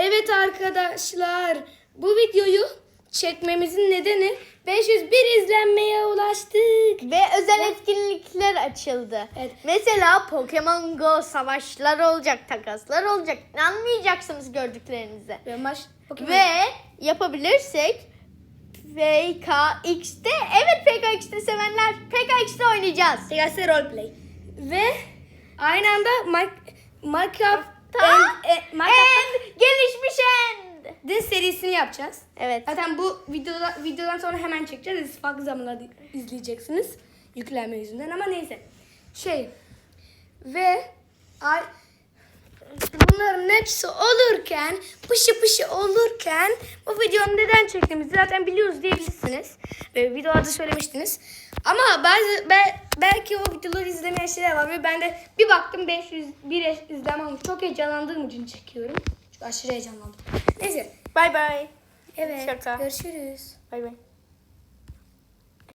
Evet arkadaşlar bu videoyu çekmemizin nedeni 501 izlenmeye ulaştık. Ve özel etkinlikler açıldı. Evet. Mesela Pokemon Go savaşlar olacak, takaslar olacak. İnanmayacaksınız gördüklerinize. Ve maç Pokemon- Ve yapabilirsek PKX'de evet PKX'de sevenler PKX'de oynayacağız. Siyasi roleplay. Ve aynı anda Minecraft and, e, And gelişmiş end. Din serisini yapacağız. Evet. Zaten bu videoda, videodan sonra hemen çekeceğiz. Siz farklı zamanlarda izleyeceksiniz. Yüklenme yüzünden ama neyse. Şey ve ay, bunların hepsi olurken pışı pışı olurken bu videonun neden çektiğimizi zaten biliyoruz diyebilirsiniz. Ve videolarda söylemiştiniz. Ama bazı be- belki o videoları izlemeyen şeyler var ve ben de bir baktım 501 izleme olmuş. Çok heyecanlandığım için çekiyorum. Aşırı heyecanlandım. Neyse. Bay bay. Evet. Şaka. Görüşürüz. Bay bay.